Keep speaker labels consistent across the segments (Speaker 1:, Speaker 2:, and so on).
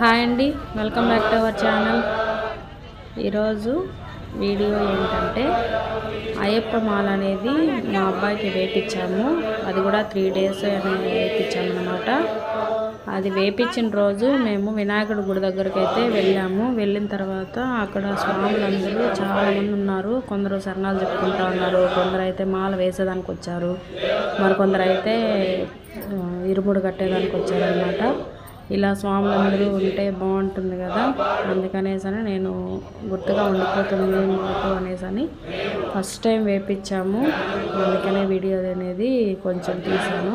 Speaker 1: Hi అండి welcome back to our channel. ఈరోజు video ఏంటంటే అయ్యప్ప మాల అనేది మా అబ్బాయికి వేపించాము అది కూడా త్రీ డేస్ అనేది వేపించాము అనమాట అది వేపించిన రోజు మేము వినాయకుడి గుడి దగ్గరికి అయితే వెళ్ళాము. వెళ్ళిన తర్వాత అక్కడ స్వాములందరూ చాలామంది ఉన్నారు. కొందరు సరణాలు చెప్పుకుంటా ఉన్నారు. కొందరు అయితే మాల వేసేదానికి వచ్చారు మరికొందరు అయితే ఇరుముడు కట్టేదానికి వచ్చారనమాట ఇలా స్వాములందరూ ఉంటే బాగుంటుంది కదా. అందుకనేసని నేను గుర్తుగా ఉండిపోతుంది మాకు అనేసని ఫస్ట్ టైం వేపించాము. అందుకనే వీడియో అనేది కొంచెం తీసాను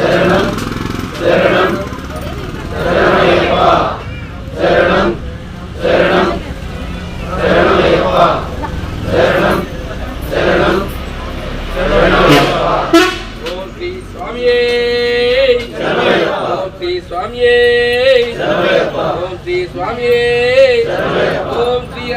Speaker 2: శరణం శరణం శరణమయ్యప్ప శరణం శరణం శరణమయ్యప్ప శరణం శరణం శరణమయ్యప్ప.
Speaker 3: ఓం శ్రీ స్వామియే ఓం శ్రీ స్వామియే ఓం శ్రీ స్వామియే.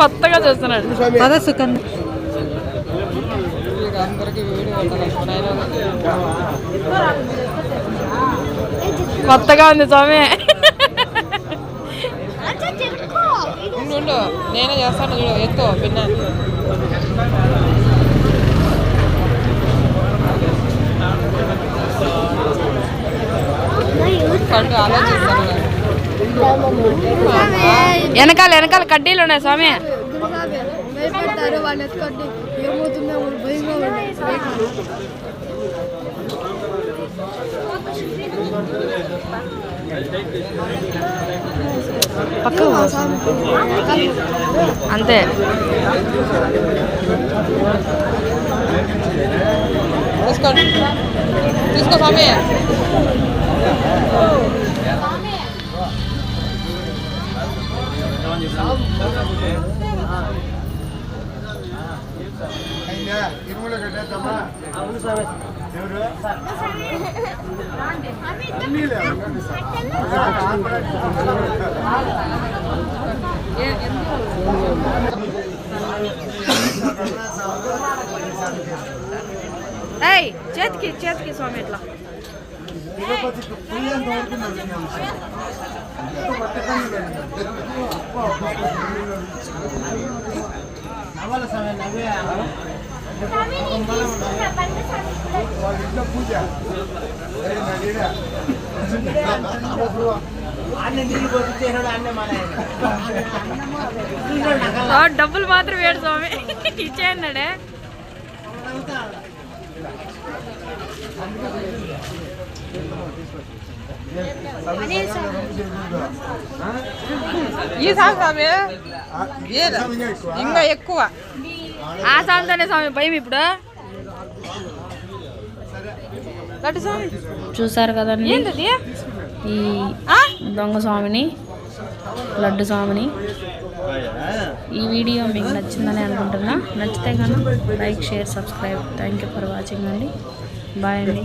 Speaker 1: కొత్తగా చూస్తున్నాడు. పద సుకన్ కొత్తగా ఉంది స్వామి.
Speaker 4: నేనే చేస్తాను చూడు ఎత్తు పిన్న.
Speaker 1: వెనకాల వెనకాల కడ్డీలు ఉన్నాయి స్వామి.
Speaker 5: భయపడతారు వాళ్ళు ఎత్తుకోండి ఏమవుతుందో వాళ్ళు భయంగా ఉండాలి
Speaker 1: పక్క అంతే
Speaker 4: తీసుకోండి తీసుకో స్వామి
Speaker 1: ఏయ్ చేతికి చేతికి స్వామి ఇట్లా ఆ, డబ్బులు మాత్రం వేడు స్వామి ఇచ్చేయన్నాడే
Speaker 4: ఈ సాగు స్వామి ఏది? ఇంకా ఎక్కువ.
Speaker 1: ఆ సాంతోనే స్వామి భయం ఇప్పుడు? చూసారు కదండి? ఈ దొంగ స్వామిని లడ్డు స్వామిని. ఈ వీడియో మీకు నచ్చిందని అనుకుంటున్నా. నచ్చితే కనుక like share subscribe. Thank you for watching అండి. బాయ్ అండి.